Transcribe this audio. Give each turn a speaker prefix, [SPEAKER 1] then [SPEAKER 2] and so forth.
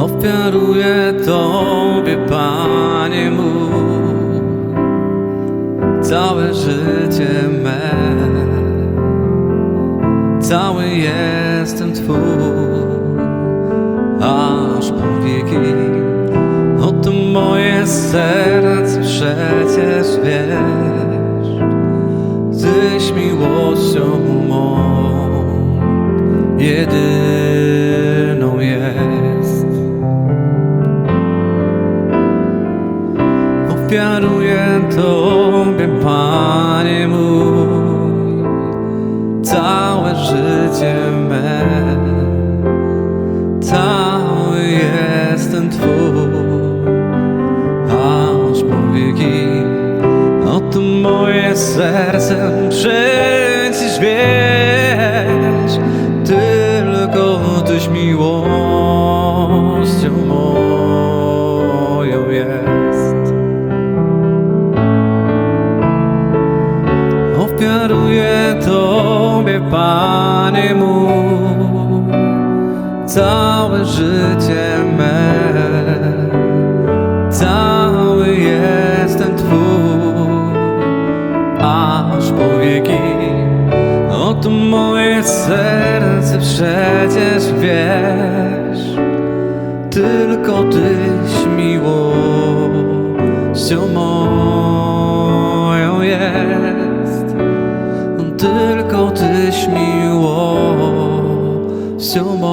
[SPEAKER 1] Ofiaruję Tobie, Panie mój, całe życie me. Cały jestem Twój, aż po wieki. Oto moje serce przecież wiesz, Tyś miłością mą jedyną Ofiaruję Tobie, Panie mój, całe życie me. Cały jestem Twój, aż po wieki. Oto moje serce przecież Ofiaruję Tobie, Panie mój, całe życie me. Cały jestem Twój, aż po wieki. Oto moje serce przecież wiesz, tylko Tyś miłością moją Tylko Tyś miłością moją